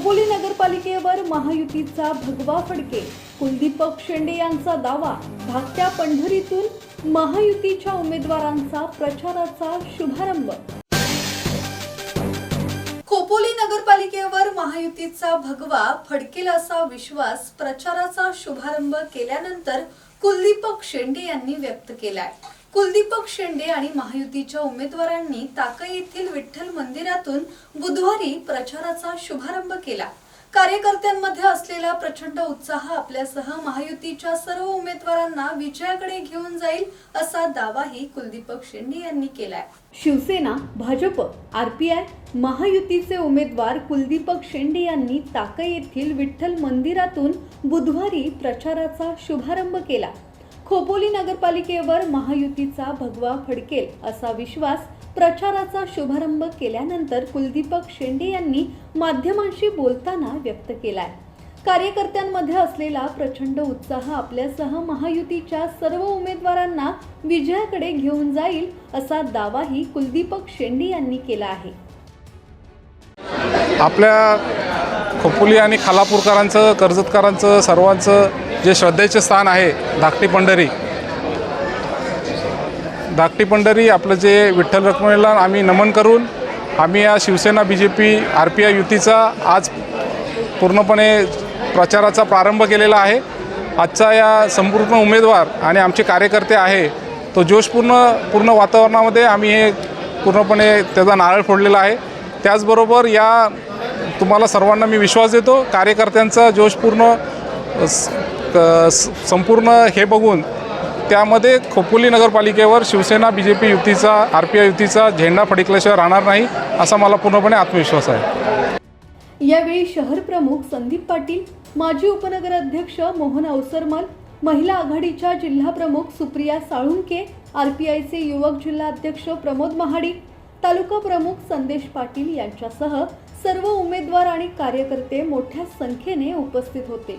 खोपोली नगरपालिकेवर महायुतीचा भगवा फडके. कुलदीपक शेंडे यांचा दावा धाकट्या पंढरीतून महायुतीच्या उमेदवारांचा प्रचाराचा शुभारंभ. खोपोली नगरपालिकेवर महायुतीचा भगवा फडकेल असा विश्वास प्रचाराचा शुभारंभ केल्यानंतर कुलदीपक शेंडे यांनी व्यक्त केलाय. कुलदीपक शेंडे आणि महायुतीच्या उमेदवारांनी ताकई येथील विठ्ठल मंदिरातून बुधवारी प्रचाराचा शुभारंभ केला. कार्यकर्त्यांमध्ये असलेला प्रचंड उत्साह आपल्यासह महायुतीच्या सर्व उमेदवारांना विजयाकडे घेऊन जाईल असा दावाही कुलदीपक शेंडे यांनी केलाय. शिवसेना भाजप आरपीआय महायुतीचे उमेदवार कुलदीपक शेंडे यांनी ताकई येथील विठ्ठल मंदिरातून बुधवारी प्रचाराचा शुभारंभ केला. खोपोली नगरपालिकेवर महायुतीचा भगवा फडकेल असा विश्वास प्रचाराचा शुभारंभ केल्यानंतर कुलदीपक शेंडे यांनी माध्यमांशी बोलताना व्यक्त केलाय. कार्यकर्त्यांमध्ये असलेला प्रचंड उत्साह आपल्यासह महायुतीच्या सर्व उमेदवारांना विजयाकडे घेऊन जाईल असा दावाही कुलदीपक शेंडे यांनी केला आहे. आपल्या खोपोली आणि खालापूरकरांचं कर्जतकरांचं सर्वांचं जे श्रद्धेचे स्थान आहे धाकटी पंढरी. धाकटी पंढरी आपलं जे विठ्ठल रखुमाईला आम्ही नमन करून आम्ही या Shivsena B J P R P I युतीचा आज पूर्णपणे प्रचाराचा प्रारंभ केलेला आहे. आजचा या संपूर्ण उमेदवार आणि आमचे कार्यकर्ते आहे तो जोशपूर्ण पूर्ण वातावरणामध्ये आम्ही हे पूर्णपणे त्याचा नारळ फोडलेला आहे. त्याचबरोबर या तुम्हाला सर्वांना मी विश्वास देतो कार्यकर्त्यांचा जोशपूर्ण संपूर्ण हे बघून त्यामध्ये Khopoli नगरपालिकेवर Shivsena B J P युतीचा आर पी आय युतीचा झेंडा फडकल्याशिवाय राहणार नाही असा मला पूर्णपणे आत्मविश्वास आहे. यावेळी शहर प्रमुख संदीप पाटील माजी उपनगर अध्यक्ष मोहन अवसरमल महिला आघाडीच्या जिल्हा प्रमुख सुप्रिया साळुंके आरपीआयचे युवक जिल्हा अध्यक्ष प्रमोद महाडिक तालुका प्रमुख संदेश पाटील यांच्यासह सर्व उमेदवार आणि कार्यकर्ते मोठ्या संख्येने उपस्थित होते.